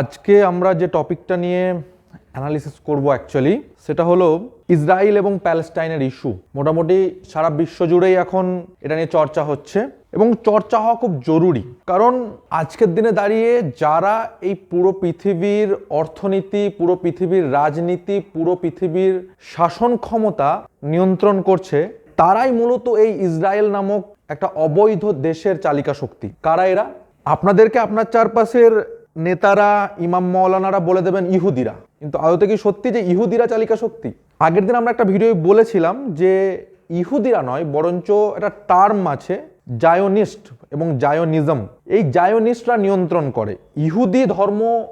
আজকে আমরা যে টপিকটা নিয়ে অ্যানালিসিস করব অ্যাকচুয়ালি সেটা হলো ইসরায়েল এবং প্যালেস্টাইনের ইস্যু। মোটামুটি সারা বিশ্ব জুড়েই এখন এটা নিয়ে চর্চা হচ্ছে এবং চর্চা হওয়া খুব জরুরি। কারণ আজকের দিনে দাঁড়িয়ে যারা এই পুরো পৃথিবীর অর্থনীতি, পুরো পৃথিবীর রাজনীতি, পুরো পৃথিবীর শাসন ক্ষমতা নিয়ন্ত্রণ করছে, তারাই মূলত এই ইসরায়েল নামক একটা অবৈধ দেশের চালিকা শক্তি কারা এরা? আপনাদেরকে আপনার চারপাশের নেতারা, ইমাম মৌলানারা বলে দেবেন ইহুদিরা। কিন্তু আদতে কি সত্যি যে ইহুদিরা চালিকা শক্তি? আগের দিন আমরা একটা ভিডিও বলেছিলাম যে ইহুদিরা নয়, বরঞ্চ একটা টার্ম আছে, জায়োনিস্ট এবং জায়োনিজম। এই জায়োনিস্টরা নিয়ন্ত্রণ করে। ইহুদি ধর্ম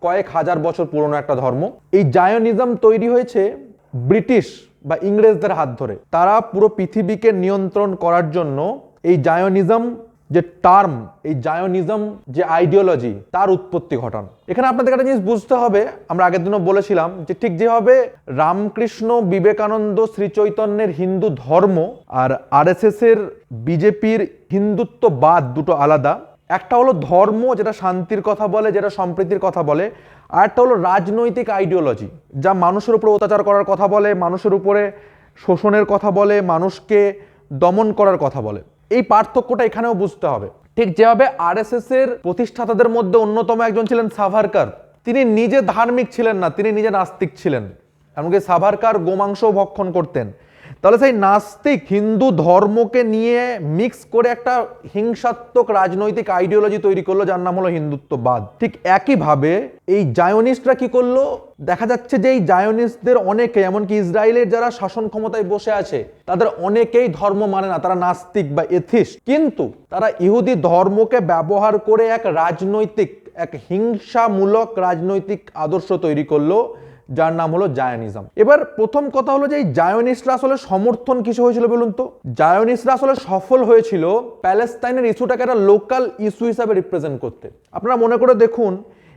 কয়েক হাজার বছর পুরনো একটা ধর্ম। এই জায়োনিজম তৈরি হয়েছে ব্রিটিশ বা ইংরেজদের হাত ধরে। তারা পুরো পৃথিবীকে নিয়ন্ত্রণ করার জন্য এই জায়োনিজম যে টার্ম, এই জায়োনিজম যে আইডিওলজি, তার উৎপত্তি ঘটান। এখানে আপনাদের একটা জিনিস বুঝতে হবে, আমরা আগের দিনও বলেছিলাম যে ঠিক যেভাবে রামকৃষ্ণ বিবেকানন্দ শ্রীচৈতন্যের হিন্দু ধর্ম আর আরএসএস এর বিজেপির হিন্দুত্ববাদ দুটো আলাদা। একটা হলো ধর্ম, যেটা শান্তির কথা বলে, যেটা সম্প্রীতির কথা বলে, আর একটা হলো রাজনৈতিক আইডিওলজি, যা মানুষের উপরে অত্যাচার করার কথা বলে, মানুষের উপরে শোষণের কথা বলে, মানুষকে দমন করার কথা বলে। এই পার্থক্যটা এখানেও বুঝতে হবে। ঠিক যেভাবে আরএসএস এর প্রতিষ্ঠাতাদের মধ্যে অন্যতম একজন ছিলেন সাভারকার, তিনি নিজে ধার্মিক ছিলেন না, তিনি নিজে নাস্তিক ছিলেন। এমনকি সাভারকার গোমাংস ভক্ষণ করতেন। তাহলে সেই নাস্তিক হিন্দু ধর্মকে নিয়ে মিক্স করে একটা হিংসাত্মক রাজনৈতিক আইডিওলজি তৈরি করল, যার নাম হলো হিন্দুত্ববাদ। ঠিক একইভাবে এই জায়োনিস্টরা কি করল? দেখা যাচ্ছে যে এই জায়োনিস্টদের অনেকে, এমনকি ইসরায়েলের যারা শাসন ক্ষমতায় বসে আছে, তাদের অনেকেই ধর্ম মানে না, তারা নাস্তিক বা এথিস্ট। কিন্তু তারা ইহুদি ধর্মকে ব্যবহার করে এক রাজনৈতিক, এক হিংসামূলক রাজনৈতিক আদর্শ তৈরি করল যার নাম হলো জায়নিজম। এবার প্রথম কথা হলো যে এই জায়নিস্টরা আসলে সমর্থন কিছু হয়েছিল বলুন তো? জায়নিস্টরা আসলে সফল হয়েছিল প্যালেস্তাইনের ইস্যুটাকে একটা লোকাল ইস্যু হিসাবে রিপ্রেজেন্ট করতে। আপনারা মনে করে দেখুন,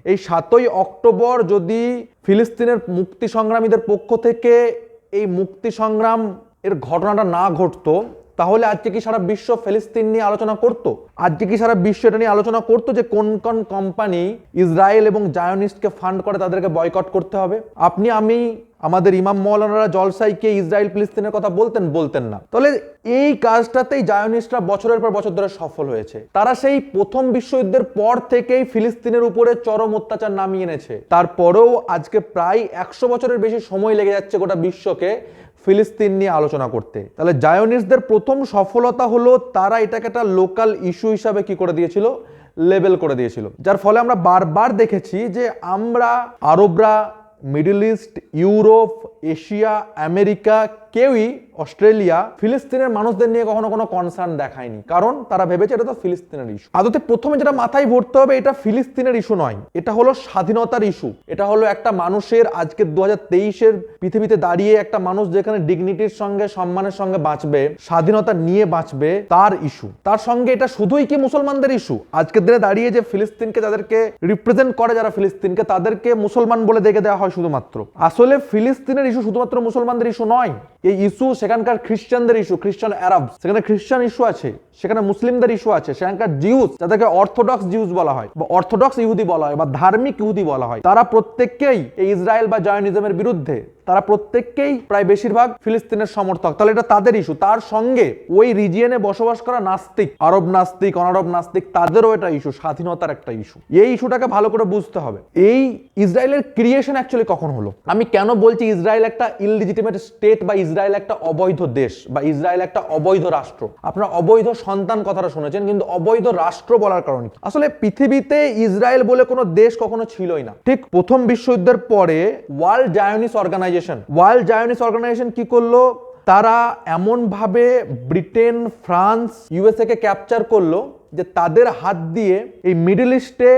এই সাতই অক্টোবর যদি ফিলিস্তিনের মুক্তি সংগ্রামীদের পক্ষ থেকে এই মুক্তি সংগ্রাম এর ঘটনাটা না ঘটতো তাহলে আজকে কি সারা বিশ্ব ফিলিস্তিন নিয়ে আলোচনা করত? আজকে কি সারা বিশ্ব এটা নিয়ে আলোচনা করতো যে কোন কোন কোম্পানি ইসরায়েল এবং জায়নিস্টকে ফান্ড করে তাদেরকে বয়কট করতে হবে? আপনি, আমি, আমাদের ইমাম মৌলানারা জলসাইকে ইসরায়েল ফিলিস্তিনের কথা বলতেন বলতেন না। তাহলে এই কাজটাতেই জায়নিস্টরা বছরের পর বছর ধরে সফল হয়েছে। তারা সেই প্রথম বিশ্বযুদ্ধের পর থেকেই ফিলিস্তিনের উপরে চরম অত্যাচার নামিয়ে এনেছে। তারপরেও আজকে প্রায় একশো বছরের বেশি সময় লেগে যাচ্ছে গোটা বিশ্বকে। ফিলিস্তিন নিয়ে আলোচনা করতে। তাহলে জায়োনিস্টদের প্রথম সফলতা হলো তারা এটাকে একটা লোকাল ইস্যু হিসাবে কি করে দিয়েছিল? লেবেল করে দিয়েছিল। যার ফলে আমরা বারবার দেখেছি যে আমরা আরবরা Middle East, Europe, Asia, America, কেউই অস্ট্রেলিয়া, ফিলিস্তিনের মানুষদের নিয়ে কখনো কোনো কনসার্ন দেখায়নি। কারণ তারা ভেবেছে এটা তো ফিলিস্তিনের ইস্যু আদতে প্রথমে যেটা মাথায় ভরতে হবে, এটা ফিলিস্তিনের ইস্যু নয়। এটা হলো স্বাধীনতার ইস্যু এটা হলো একটা মানুষের আজকে দু হাজার পৃথিবীতে দাঁড়িয়ে একটা মানুষ যেখানে ডিগনিটির সঙ্গে, সম্মানের সঙ্গে বাঁচবে, স্বাধীনতা নিয়ে বাঁচবে, তার ইস্যু তার সঙ্গে এটা শুধুই কি মুসলমানদের ইস্যু আজকের দিনে দাঁড়িয়ে যে ফিলিস্তিনকে যাদেরকে রিপ্রেজেন্ট করে, যারা ফিলিস্তিনকে, তাদেরকে মুসলমান বলে দেখে দেওয়া হয়। শুধুমাত্র। আসলে ফিলিস্তিনের ইস্যু শুধুমাত্র মুসলমানদের ইস্যু নয়, এই ইস্যু সেখানকার খ্রিস্টানদের ইস্যু খ্রিস্টান আরব সেখানে খ্রিস্টান ইস্যু আছে, সেখানে মুসলিমদের ইস্যু আছে, সেখানকার জিউস যাদেরকে অর্থোডক্স জিউস বলা হয়, বা অর্থোডক্স ইহুদি বলা হয়, বা ধার্মিক ইহুদি বলা হয়, তারা প্রত্যেককেই এই ইসরায়েল বা জায়নিজমের বিরুদ্ধে তারা প্রত্যেককেই প্রায় বেশিরভাগ ফিলিস্তিনের সমর্থক। তাহলে এটা তাদের ইস্যু তার সঙ্গে ওই রিজিয়নে বসবাস করা নাস্তিক, আরব নাস্তিক, অনারব নাস্তিক, তাদেরও এটা ইস্যু স্বাধীনতার একটা ইস্যু এই ইস্যুটাকে ভালো করে বুঝতে হবে। এই ইসরায়েলের ক্রিয়েশন অ্যাকচুয়ালি কখন হলো? আমি কেন বলছি ইসরায়েল একটা ইললিজিটিমেট স্টেট বা ইসরায়েল একটা অবৈধ দেশ বা ইসরায়েল একটা অবৈধ রাষ্ট্র? আপনারা অবৈধ সন্তান কথাটা শুনেছেন, কিন্তু অবৈধ রাষ্ট্র বলার কারণ আসলে পৃথিবীতে ইসরায়েল বলে কোনো দেশ কখনো ছিলই না। ঠিক প্রথম বিশ্বযুদ্ধের পরে World Zionist Organization World Zionist Organization কি করল? তারা এমনভাবে ব্রিটেন ফ্রান্স ইউএসএ কে ক্যাপচার করল যে তাদের হাত দিয়ে এই মিডিল ইস্টে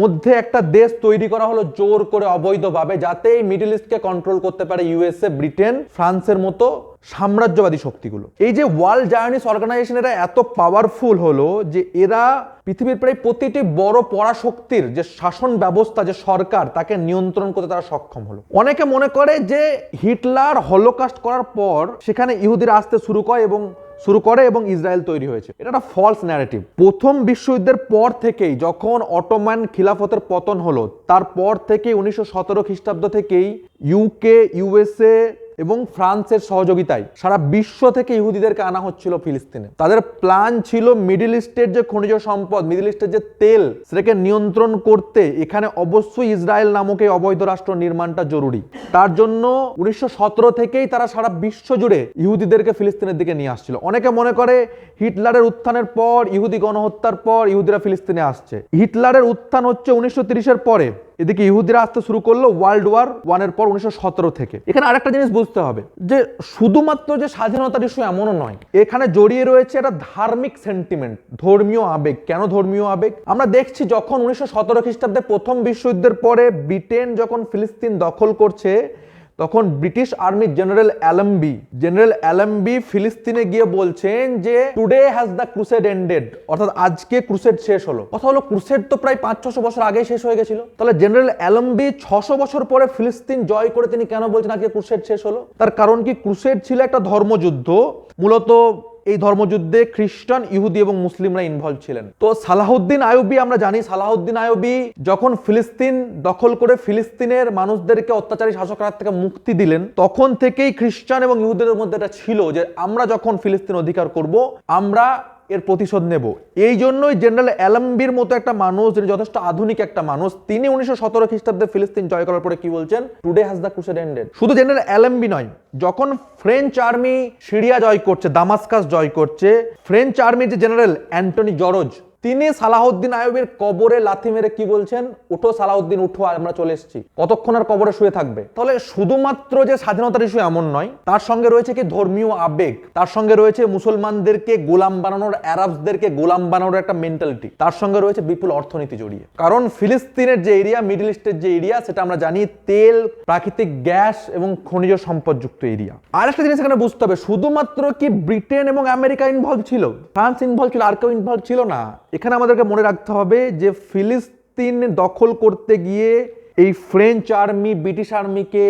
মধ্যে একটা দেশ তৈরি করা হলো জোর করে অবৈধভাবে, যাতে এই মিডিল ইস্টকে কন্ট্রোল করতে পারে ইউএসএ ব্রিটেন ফ্রান্সের মতো সাম্রাজ্যবাদী শক্তিগুলো। এই যে ওয়ার্ল্ড জার্নিস অর্গানাইজেশন এরা এত পাওয়ারফুল হলো যে এরা পৃথিবীর প্রায় প্রতিটি বড় পরাশক্তির যে শাসন ব্যবস্থা, যে সরকার, তাকে নিয়ন্ত্রণ করতে তারা সক্ষম হলো। অনেকে মনে করে যে হিটলার হলোকাস্ট করার পর সেখানে ইহুদিরা আসতে শুরু করে এবং শুরু করে এবং ইসরায়েল তৈরি হয়েছে। এটা একটা ফলস ন্যারেটিভ প্রথম বিশ্বযুদ্ধের পর থেকেই, যখন অটোম্যান খিলাফতের পতন হলো, তারপর থেকেই উনিশশো সতেরো খ্রিস্টাব্দ থেকেই ইউকে ইউএসএ এবং ফ্রান্সের সহযোগিতায় সারা বিশ্ব থেকে ইহুদিদেরকে আনা হচ্ছিল ফিলিস্তিনে। তাদের প্ল্যান ছিল মিডিল ইস্টের যে খনিজ সম্পদ মিডিল ইস্টের যে তেল, সেটাকে নিয়ন্ত্রণ করতে এখানে অবশ্যই ইসরায়েল নামক এই অবৈধ রাষ্ট্র নির্মাণটা জরুরি। তার জন্য উনিশশো সতেরো থেকেই তারা সারা বিশ্ব জুড়ে ইহুদিদেরকে ফিলিস্তিনের দিকে নিয়ে আসছিল। অনেকে মনে করে হিটলারের উত্থানের পর, ইহুদি গণহত্যার পর ইহুদিরা ফিলিস্তিনে আসছে। হিটলারের উত্থান হচ্ছে উনিশশো পরে। এদিকে ইহুদিরা আসতে শুরু করল ওয়ার্ল্ড ওয়ার ওয়ানের পর উনিশশো সতেরো থেকে। এখানে আরেকটা জিনিস বুঝতে হবে, যে শুধুমাত্র যে স্বাধীনতার ইস্যু এমনও নয়, এখানে জড়িয়ে রয়েছে একটা ধার্মিক সেন্টিমেন্ট ধর্মীয় আবেগ। কেন ধর্মীয় আবেগ? আমরা দেখছি যখন উনিশশো সতেরো খ্রিস্টাব্দে প্রথম বিশ্বযুদ্ধের পরে ব্রিটেন যখন ফিলিস্তিন দখল করছে তখন British army general Allenby general Allenby ফিলিস্তিনে গিয়ে বলছেন যে today has the crusade ended অর্থাৎ আজকে ক্রুসেড শেষ হলো। কথা হলো ক্রুসেড তো প্রায় পাঁচ, ছশো বছর আগে শেষ হয়ে গেছিল। তাহলে জেনারেল অ্যালম্বি ছশো বছর পরে ফিলিস্তিন জয় করে তিনি কেন বলছেন আজকে ক্রুসেড শেষ হলো? তার কারণ কি ক্রুসেড ছিল একটা ধর্মযুদ্ধ। মূলত এই ধর্মযুদ্ধে খ্রিস্টান, ইহুদি এবং মুসলিমরা ইনভলভ ছিলেন। তো সালাহুদ্দিন আয়ুবি আমরা জানি, সালাহুদ্দিন আয়ুবি যখন ফিলিস্তিন দখল করে ফিলিস্তিনের মানুষদেরকে অত্যাচারী শাসকের থেকে মুক্তি দিলেন, তখন থেকেই খ্রিস্টান এবং ইহুদিদের মধ্যে এটা ছিল যে আমরা যখন ফিলিস্তিন অধিকার করব, আমরা এর প্রতিশোধ নেব। এই জন্যই জেনারেল অ্যালাম্বির মতো একটা মানুষ, যিনি যথেষ্ট আধুনিক একটা মানুষ, তিনি উনিশশো সতেরো খ্রিস্টাব্দে ফিলিস্তিন জয় করার পরে কি বলছেন? Today has the crusade ended শুধু জেনারেল অ্যালাম্বি নয়, যখন ফ্রেঞ্চ আর্মি সিরিয়া জয় করছে দামাস্কাস জয় করছে ফ্রেঞ্চ আর্মির যে জেনারেল অ্যান্টনি জরজ তিনি সালাহউদ্দিন আয়ুবের কবরে লাথি মেরে কি বলছেন? উঠো সালাহউদ্দিন, উঠো, আমরা চলে এসেছি। কতক্ষণ আর কবরে শুয়ে থাকবে? তাহলে শুধুমাত্র যে স্বাধীনতার ইস্যু এমন নয়, তার সঙ্গে রয়েছে কি ধর্মীয় আবেগ? তার সঙ্গে রয়েছে মুসলমানদেরকে গোলাম বানানোর অ্যারাবসদেরকে গোলাম বানানোর একটা মেন্টালিটি তার সঙ্গে রয়েছে বিপুল অর্থনীতি জড়িয়ে। কারণ ফিলিস্তিনের যে এরিয়া মিডল ইস্টের যে এরিয়া সেটা আমরা জানি তেল, প্রাকৃতিক গ্যাস এবং খনিজ সম্পদযুক্ত এরিয়া আর একটা জিনিস এখানে বুঝতে হবে, শুধুমাত্র কি ব্রিটেন এবং আমেরিকা ইনভলভ ছিল? ফ্রান্স ইনভলভ ছিল, আর কেউ ইনভলভ ছিল না। এখানে আমাদেরকে মনে রাখতে হবে যে ফিলিস্তিন দখল করতে গিয়ে এই ফ্রেঞ্চ আর্মি ব্রিটিশ আর্মিকে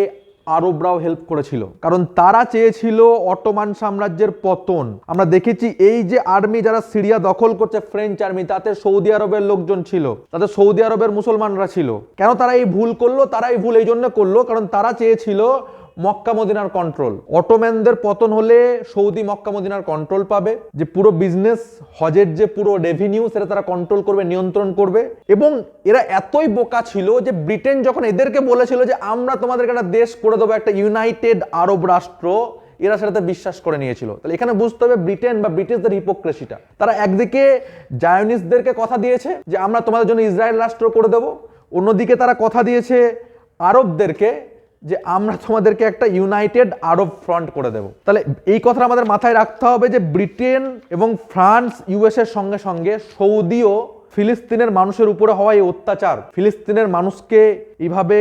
আরবরাও হেল্প করেছিল। কারণ তারা চেয়েছিল অটোমান সাম্রাজ্যের পতন। আমরা দেখেছি এই যে আর্মি যারা সিরিয়া দখল করছে ফ্রেঞ্চ আর্মি তাতে সৌদি আরবের লোকজন ছিল, তাতে সৌদি আরবের মুসলমানরা ছিল। কেন তারা এই ভুল করল? তারা এই ভুল এই জন্য করল, কারণ তারা চেয়েছিল মক্কা মদিনার কন্ট্রোল অটোম্যানদের পতন হলে সৌদি মক্কা মদিনার কন্ট্রোল পাবে। যে পুরো বিজনেস হজের যে পুরো রেভিনিউ সেটা তারা কন্ট্রোল করবে, নিয়ন্ত্রণ করবে। এবং এরা এতই বোকা ছিল যে ব্রিটেন যখন এদেরকে বলেছিল যে আমরা তোমাদেরকে একটা দেশ করে দেবো, একটা ইউনাইটেড আরব রাষ্ট্র, এরা সেটাতে বিশ্বাস করে নিয়েছিল। তাহলে এখানে বুঝতে হবে ব্রিটেন বা ব্রিটিশদের হিপোক্রেসিটা তারা একদিকে জায়নিস্টদেরকে কথা দিয়েছে যে আমরা তোমাদের জন্য ইসরায়েল রাষ্ট্র করে দেবো, অন্যদিকে তারা কথা দিয়েছে আরবদেরকে যে আমরা তোমাদেরকে একটা ইউনাইটেড আরব ফ্রন্ট করে দেব। তাহলে এই কথাটা আমাদের মাথায় রাখতে হবে যে ব্রিটেন এবং ফ্রান্স ইউএসের সঙ্গে সঙ্গে সৌদিও ফিলিস্তিনের মানুষের উপরে হওয়া এই অত্যাচার, ফিলিস্তিনের মানুষকে এইভাবে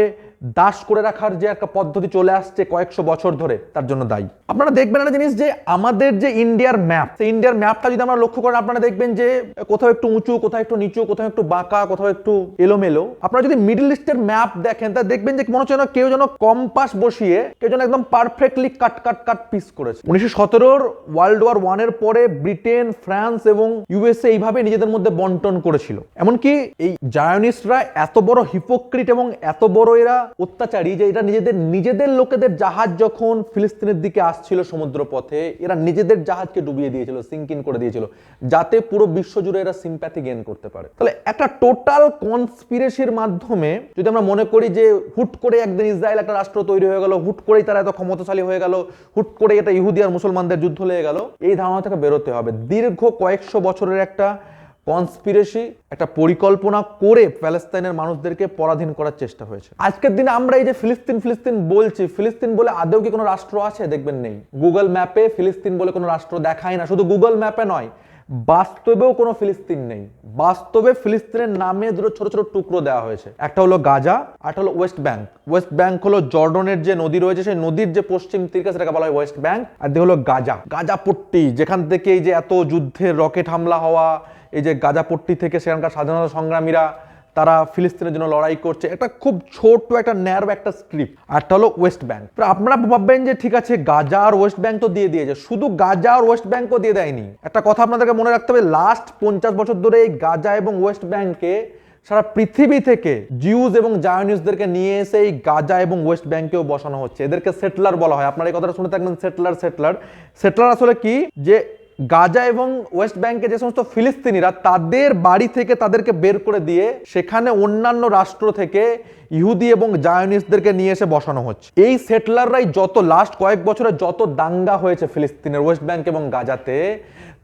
দাস করে রাখার যে একটা পদ্ধতি চলে আসছে কয়েকশো বছর ধরে, তার জন্য দায়ী। আপনারা দেখবেন একটা জিনিস যে আমাদের যে ইন্ডিয়ার ম্যাপ সেই ইন্ডিয়ার ম্যাপটা যদি আমরা লক্ষ্য করেন, আপনারা দেখবেন যে কোথাও একটু উঁচু, কোথাও একটু নিচু, কোথাও একটু বাঁকা, কোথাও একটু এলোমেলো। আপনারা যদি মিডল ইস্টের ম্যাপ দেখেন, তা দেখবেন যে মনে হচ্ছে যেন কেউ যেন কম্পাস বসিয়ে, কেউ যেন একদম পারফেক্টলি কাট কাট কাট পিস করেছে। উনিশশো সতেরোর ওয়ার্ল্ড ওয়ার ওয়ানের পরে ব্রিটেন ফ্রান্স এবং ইউএসএ এইভাবে নিজেদের মধ্যে বন্টন করেছিল। এমনকি এই জায়নিস্টরা এত বড় হিপোক্রিট এবং এত বড় এরা অত্যাচারী যে এরা নিজেদের নিজেদের লোকেদের জাহাজ যখন ফিলিস্তিনের দিকে আসছিল সমুদ্র পথে এরা নিজেদের জাহাজকে ডুবিয়ে দিয়েছিল সিঙ্কিন করে দিয়েছিল, যাতে পুরো বিশ্ব জুড়ে এরা সিম্প্যাথি গেন করতে পারে। তাহলে একটা টোটাল কনস্পিরেসির মাধ্যমে যদি আমরা মনে করি যে হুট করে একদিন ইসরায়েল একটা রাষ্ট্র তৈরি হয়ে গেল, হুট করেই তারা এত ক্ষমতাশালী হয়ে গেল, হুট করে এটা ইহুদি আর মুসলমানদের যুদ্ধ লেগে গেল, এই ধারণা থেকে বেরোতে হবে। দীর্ঘ কয়েকশো বছরের একটা কনস্পিরেসি একটা পরিকল্পনা করে প্যালেস্তাইনের মানুষদেরকে পরাধীন করার চেষ্টা হয়েছে। আজকের দিনে আমরা এই যে ফিলিস্তিন ফিলিস্তিন বলছি, ফিলিস্তিন বলে আদৌ কি কোনো রাষ্ট্র আছে দেখবেন নেই। গুগল ম্যাপে ফিলিস্তিন বলে কোনো রাষ্ট্র দেখায় না, শুধু গুগল ম্যাপে নয়, বাস্তবেও কোনো ফিলিস্তিন নেই। বাস্তবে ফিলিস্তিনের নামে দুটো ছোট ছোট টুকরো দেওয়া হয়েছে। একটা হলো গাজা, আর হলো ওয়েস্ট ব্যাংক ওয়েস্ট ব্যাংক হলো জর্ডনের যে নদী রয়েছে, সেই নদীর যে পশ্চিম তীরকে সেটাকে বলা হয় ওয়েস্ট ব্যাংক আর হলো গাজা গাজা পট্টি যেখান থেকে এই যে এত যুদ্ধের রকেট হামলা হওয়া এই যে গাজাপট্টি থেকে সেখানকার স্বাধীনতা সংগ্রামীরা, তারা ফিলিস্তিনের জন্য লড়াই করছে। একটা খুব ছোট একটা ন্যারো একটা স্ক্রিপ্ট আরটা হলো ওয়েস্ট ব্যাংক আপনারা ভাববেন যে, ঠিক আছে, গাজা আর ওয়েস্ট ব্যাংক তো দিয়ে দিয়েছে। শুধু গাজা আর ওয়েস্ট ব্যাংকও দিয়ে দেয়নি। একটা কথা আপনাদেরকে মনে রাখতে হবে লাস্ট পঞ্চাশ বছর ধরে এই গাজা এবং ওয়েস্ট ব্যাংকে সারা পৃথিবী থেকে জিউজ এবং জায়নিউসদেরকে নিয়ে এসে এই গাজা এবং ওয়েস্ট ব্যাংকেও বসানো হচ্ছে। এদেরকে সেটলার বলা হয়। আপনারা এই কথাটা শুনে থাকবেন সেটলার সেটলার সেটলার আসলে কি? যে গাজা এবং ওয়েস্ট ব্যাংকে যে সমস্ত ফিলিস্তিনিরা তাদের বাড়ি থেকে তাদেরকে বের করে দিয়ে সেখানে অন্যান্য রাষ্ট্র থেকে ইহুদি এবং জায়নিস্টদেরকে নিয়ে এসে বসানো হচ্ছে। এই সেটলাররাই যত লাস্ট কয়েক বছরে যত দাঙ্গা হয়েছে ফিলিস্তিনের, ওয়েস্ট ব্যাংক এবং গাজাতে,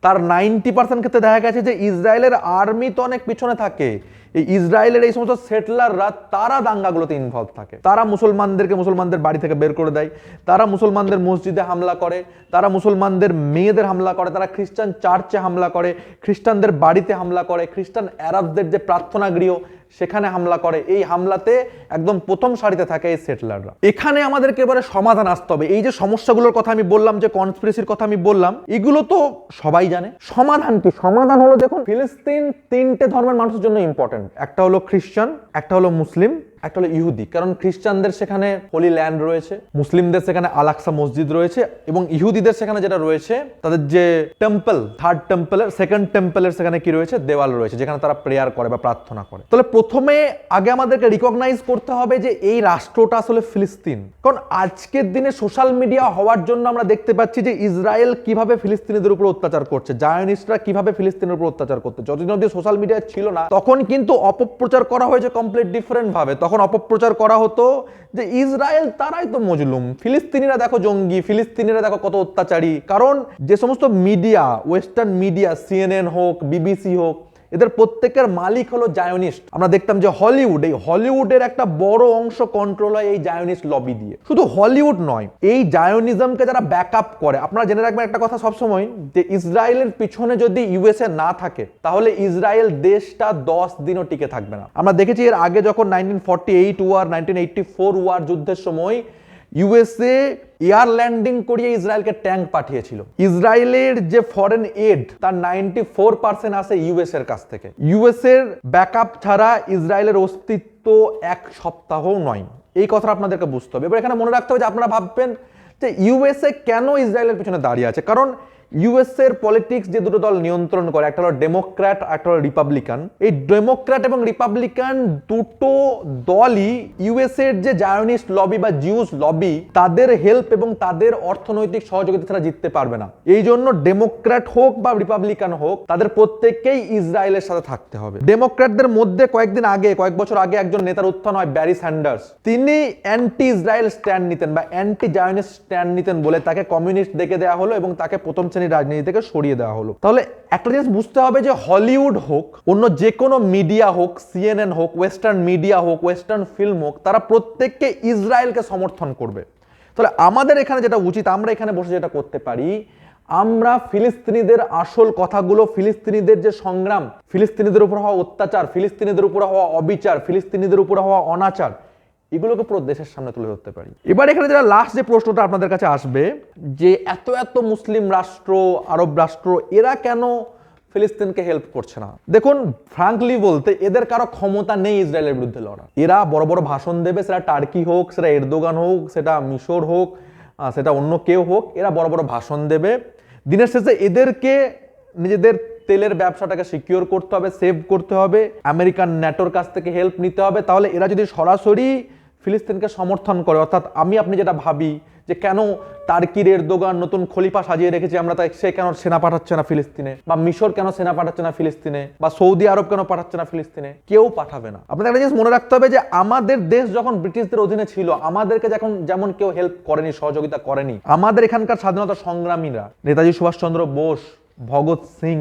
তার নাইনটি পার্সেন্ট ক্ষেত্রে দেখা গেছে যে ইসরায়েলের আর্মি তো অনেক পিছনে থাকে। এই ইসরায়েলের এই সমস্ত সেটলাররা, তারা দাঙ্গাগুলোতে ইনভলভ থাকে। তারা মুসলমানদেরকে মুসলমানদের বাড়ি থেকে বের করে দেয়। তারা মুসলমানদের মসজিদে হামলা করে। তারা মুসলমানদের মেয়েদের হামলা করে। তারা খ্রিস্টান চার্চে হামলা করে। খ্রিস্টানদের বাড়িতে হামলা করে। খ্রিস্টান অ্যারাবদের যে প্রার্থনা গৃহ সেখানে হামলা করে। এই হামলাতে একদম প্রথম সারিতে থাকে এই সেটলাররা। এখানে আমাদেরকে এবারে সমাধান আসতে হবে। এই যে সমস্যাগুলোর কথা আমি বললাম, যে কনস্পিরেসির কথা আমি বললাম, এগুলো তো সবাই জানে। সমাধান কি? সমাধান হলো দেখুন, ফিলিস্তিন তিনটে ধর্মের মানুষের জন্য ইম্পর্টেন্ট একটা হলো খ্রিস্টান একটা হলো মুসলিম। একটা হলো ইহুদি। কারণ খ্রিস্টানদের সেখানে হোলি ল্যান্ড রয়েছে, মুসলিমদের সেখানে আলাক্সা মসজিদ রয়েছে, এবং ইহুদিদের সেখানে যেটা রয়েছে, তাদের যে টেম্পল থার্ড টেম্পলের সেকেন্ড টেম্পলের সেখানে কি রয়েছে? দেওয়াল রয়েছে, যেখানে তারা প্রেয়ার করে বা প্রার্থনা করে। তাহলে প্রথমে আগে আমাদেরকে রিকগনাইজ করতে হবে যে এই রাষ্ট্রটা আসলে ফিলিস্তিন। কারণ আজকের দিনে সোশ্যাল মিডিয়া হওয়ার জন্য আমরা দেখতে পাচ্ছি যে ইসরায়েল কীভাবে ফিলিস্তিনিদের উপর অত্যাচার করছে, জায়নিস্টরা কীভাবে ফিলিস্তিনের উপর অত্যাচার করতে যতদিন অব্দি সোশ্যাল মিডিয়া ছিল না, তখন কিন্তু অপপ্রচার করা হয়েছে কমপ্লিট ডিফারেন্ট ভাবে। তখন অপপ্রচার করা হতো যে ইসরায়েল তারাই তো মজলুম, ফিলিস্তিনিরা দেখো জঙ্গি, ফিলিস্তিনিরা দেখো কত অত্যাচারী। কারণ যে সমস্ত মিডিয়া, ওয়েস্টার্ন মিডিয়া, সিএনএন হোক, বিবিসি হোক এদের প্রত্যেকের মালিক হলো জায়নিস্ট। আমরা দেখতাম যে হলিউড, এই হলিউডের একটা বড় অংশ কন্ট্রোল হয় এই জায়নিস্ট লবি দিয়ে। শুধু হলিউড নয়, এই জায়নিজমকে যারা ব্যাকআপ করে, আপনারা জেনে রাখবেন একটা কথা সবসময়, যে ইসরায়েলের পিছনে যদি ইউএসএ না থাকে, তাহলে ইসরায়েল দেশটা দশ দিনও টিকে থাকবে না। আমরা দেখেছি এর আগে যখন nineteen forty eight war nineteen eighty four war যুদ্ধের সময় ইউএসএ এয়ার ল্যান্ডিং করিয়ে ইসরায়েলকে ট্যাঙ্ক পাঠিয়েছিল। ইসরায়েলের যে ফরেন এড তার নাইনটি ফোর পার্সেন্ট আসে ইউএস এর কাছ থেকে। ইউএস এর ব্যাকআপ ছাড়া ইসরায়েলের অস্তিত্ব এক সপ্তাহও নয়। এই কথাটা আপনাদেরকে বুঝতে হবে। এবার এখানে মনে রাখতে হবে যে আপনারা ভাববেন যে ইউএসএ কেন ইসরায়েলের পিছনে দাঁড়িয়ে আছে। কারণ ইউএস এর পলিটিক্স যে দুটো দল নিয়ন্ত্রণ করে, একটা হলো ডেমোক্র্যাট একটা হলো রিপাবলিকান এই ডেমোক্র্যাট এবং রিপাবলিকান দুটো দলই ইউএস এর যে জায়নিস্ট লবি বা জিউস লবি তাদের হেল্প এবং তাদের অর্থনৈতিক সহযোগিতা ছাড়া জিততে পারবে না। এই জন্য ডেমোক্র্যাট হোক বা রিপাবলিকান হোক, তাদের প্রত্যেককেই ইসরায়েলের সাথে থাকতে হবে। ডেমোক্র্যাটদের মধ্যে কয়েকদিন আগে, কয়েক বছর আগে একজন নেতার উত্থান হয় ব্যারি স্যান্ডার্স তিনি অ্যান্টি ইসরায়েল স্ট্যান্ড নিতেন বা অ্যান্টি জায়নিস্ট স্ট্যান্ড নিতেন বলে তাকে কমিউনিস্ট দেখে দেওয়া হলো এবং তাকে প্রথম শ্রেণির রাজনীতি থেকে সরিয়ে দেওয়া হলো। তাহলে একটা জিনিস বুঝতে হবে যে হলিউড হোক, অন্য যে কোনো মিডিয়া হোক, সিএনএন হোক, ওয়েস্টার্ন মিডিয়া হোক, ওয়েস্টার্ন ফিল্ম হোক, তারা প্রত্যেককে ইসরায়েলকে সমর্থন করবে। তাহলে আমাদের এখানে যেটা উচিত, আমরা এখানে বসে যেটা করতে পারি, আমরা ফিলিস্তিনিদের আসল কথাগুলো, ফিলিস্তিনিদের যে সংগ্রাম, ফিলিস্তিনিদের উপর হওয়া অত্যাচার, ফিলিস্তিনিদের উপর হওয়া অবিচার, ফিলিস্তিনিদের উপর হওয়া অনাচার এগুলোকে পুরো দেশের সামনে তুলে ধরতে পারি। এবার এখানে যেটা লাস্ট যে প্রশ্নটা আপনাদের কাছে আসবে, যে এত এত মুসলিম রাষ্ট্র, আরব রাষ্ট্র, এরা কেন ফিলিস্তিনকে হেল্প করছে না? দেখুন ফ্রাঙ্কলি বলতে এদের কারও ক্ষমতা নেই ইসরায়েলের বিরুদ্ধে লড়া এরা বড় বড় ভাষণ দেবে, সেটা টার্কি হোক, সেটা এরদোগান হোক, সেটা মিশর হোক সেটা অন্য কেউ হোক, এরা বড় বড় ভাষণ দেবে। দিনের শেষে এদেরকে নিজেদের তেলের ব্যবসাটাকে সিকিউর করতে হবে সেভ করতে হবে। আমেরিকান ন্যাটোর কাছ থেকে হেল্প নিতে হবে। তাহলে এরা যদি সরাসরি ফিলিস্তিনকে সমর্থন করে। অর্থাৎ আমি, আপনি যেটা ভাবি যে কেন তার্কির এরদোগান নতুন খলিফা সাজিয়ে রেখেছি, আমরা তাই সে কেন সেনা পাঠাচ্ছে না ফিলিস্তিনে? বা মিশর কেন সেনা পাঠাচ্ছে না ফিলিস্তিনে? বা সৌদি আরব কেন পাঠাচ্ছে না ফিলিস্তিনে? কেউ পাঠাবে না। আপনাদের একটা জিনিস মনে রাখতে হবে যে আমাদের দেশ যখন ব্রিটিশদের অধীনে ছিল, আমাদেরকে যখন যেমন কেউ হেল্প করেনি, সহযোগিতা করেনি, আমাদের এখানকার স্বাধীনতা সংগ্রামীরা, নেতাজি সুভাষচন্দ্র বোস, ভগৎ সিং,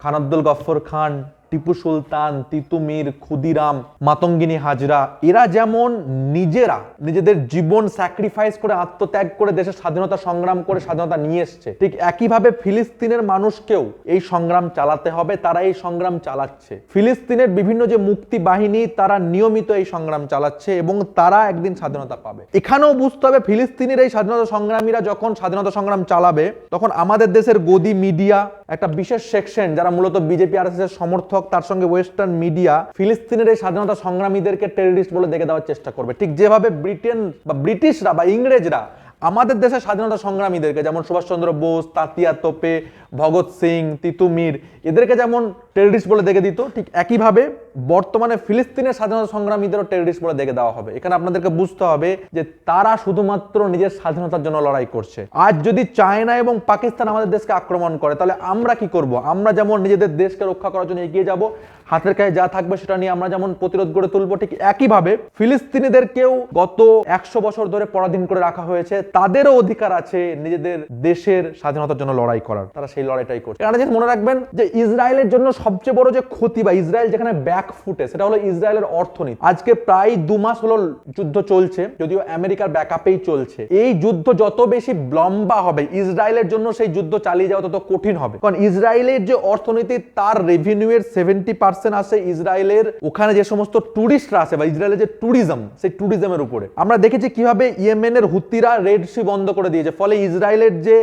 খান আব্দুল গফর খান টিপু সুলতান তিতুমির ক্ষুদিরাম, মাতঙ্গিনী হাজরা, এরা যেমন নিজেরা নিজেদের জীবন স্যাক্রিফাইস করে আত্মত্যাগ করে দেশের স্বাধীনতা সংগ্রাম করে স্বাধীনতা নিয়ে এসছে, ঠিক একইভাবে ফিলিস্তিনের মানুষকেও এই সংগ্রাম চালাতে হবে, তারা এই সংগ্রাম চালাচ্ছে। ফিলিস্তিনের বিভিন্ন যে মুক্তি বাহিনী, তারা নিয়মিত এই সংগ্রাম চালাচ্ছে এবং তারা একদিন স্বাধীনতা পাবে। এখানেও বুঝতে হবে ফিলিস্তিনের এই স্বাধীনতা সংগ্রামীরা যখন স্বাধীনতা সংগ্রাম চালাবে, তখন আমাদের দেশের গদি মিডিয়া, একটা বিশেষ সেকশন যারা মূলত বিজেপি আর সমর্থক সমর্থক তার সঙ্গে ওয়েস্টার্ন মিডিয়া ফিলিস্তিনের এই স্বাধীনতা সংগ্রামীদেরকে টেররিস্ট বলে দেখে দেওয়ার চেষ্টা করবে। ঠিক যেভাবে ব্রিটেন বা ব্রিটিশরা বা ইংরেজরা আমাদের দেশের স্বাধীনতা সংগ্রামীদেরকে, যেমন সুভাষচন্দ্র বোস, তাতিয়া তোপে, ভগৎ সিং, তিতুমির, এদেরকে যেমন টেররিস্ট বলে দেখে দিত, ঠিক একইভাবে বর্তমানে ফিলিস্তিনের স্বাধীনতা সংগ্রামীদেরও টেররিস্ট বলে দেখে দেওয়া হবে। এখানে আপনাদেরকে বুঝতে হবে যে তারা শুধুমাত্র নিজের স্বাধীনতার জন্য লড়াই করছে। আজ যদি চায়না এবং পাকিস্তান আমাদের দেশকে আক্রমণ করে, তাহলে আমরা কি করব? আমরা যেমন নিজেদের দেশকে রক্ষা করার জন্য এগিয়ে যাব, হাতের কাছে যা থাকবে সেটা নিয়ে আমরা যেমন প্রতিরোধ গড়ে তুলবো, ঠিক একইভাবে ফিলিস্তিনিদেরকেও গত একশো বছর ধরে পরাধীন করে রাখা হয়েছে। তাদেরও অধিকার আছে নিজেদের দেশের স্বাধীনতার জন্য লড়াই করার। তারা সেই লড়াইটাই করছে। মনে রাখবেন যে ইসরায়েলের জন্য সবচেয়ে বড় যে ক্ষতি বা ইসরায়েল যেখানে ব্যাক ফুটে, সেটা হলো ইসরায়েলের অর্থনীতি। আজকে প্রায় দু মাস হলো যুদ্ধ চলছে, যদিও আমেরিকার ব্যাকআপেই চলছে। এই যুদ্ধ যত বেশি লম্বা হবে, ইসরায়েলের জন্য সেই যুদ্ধ চালিয়ে যাওয়া তত কঠিন হবে। কারণ ইসরায়েলের যে অর্থনীতি, তার রেভিনিউ এর সেভেন্টি পার্সেন্ট আসে ইসরায়েলের ওখানে যে সমস্ত টুরিস্টরা আসে বা ইসরায়েলের যে ট্যুরিজম সেই ট্যুরিজমের উপরে। আমরা দেখেছি কীভাবে ইয়েমেনের হুতিরা রেড সি বন্ধ করে দিয়েছে, ফলে ইসরায়েলের যে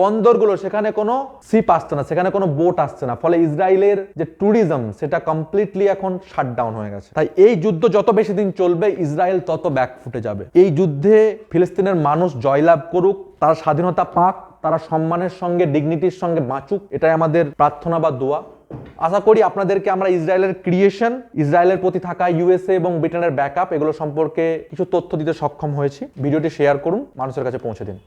বন্দরগুলো, সেখানে কোনো শিপ আসছে না, সেখানে কোনো বোট আসছে না। ফলে ইসরায়েলের যে ট্যুরিজম সেটা কমপ্লিটলি এখন শাটডাউন হয়ে গেছে। তাই এই যুদ্ধ যত বেশি দিন চলবে, ইসরায়েল তত ব্যাক ফুটে যাবে। এই যুদ্ধে ফিলিস্তিনের মানুষ জয়লাভ করুক, তারা স্বাধীনতা পাক, তারা সম্মানের সঙ্গে ডিগনিটির সঙ্গে বাঁচুক, এটাই আমাদের প্রার্থনা বা দোয়া। আশা করি আপনাদেরকে আমরা ইসরায়েলের ক্রিয়েশন ইসরায়েলের প্রতি থাকা ইউএসএ এবং ব্রিটেনের ব্যাকআপ এগুলো সম্পর্কে কিছু তথ্য দিতে সক্ষম হয়েছি। ভিডিওটি শেয়ার করুন, মানুষের কাছে পৌঁছে দিন।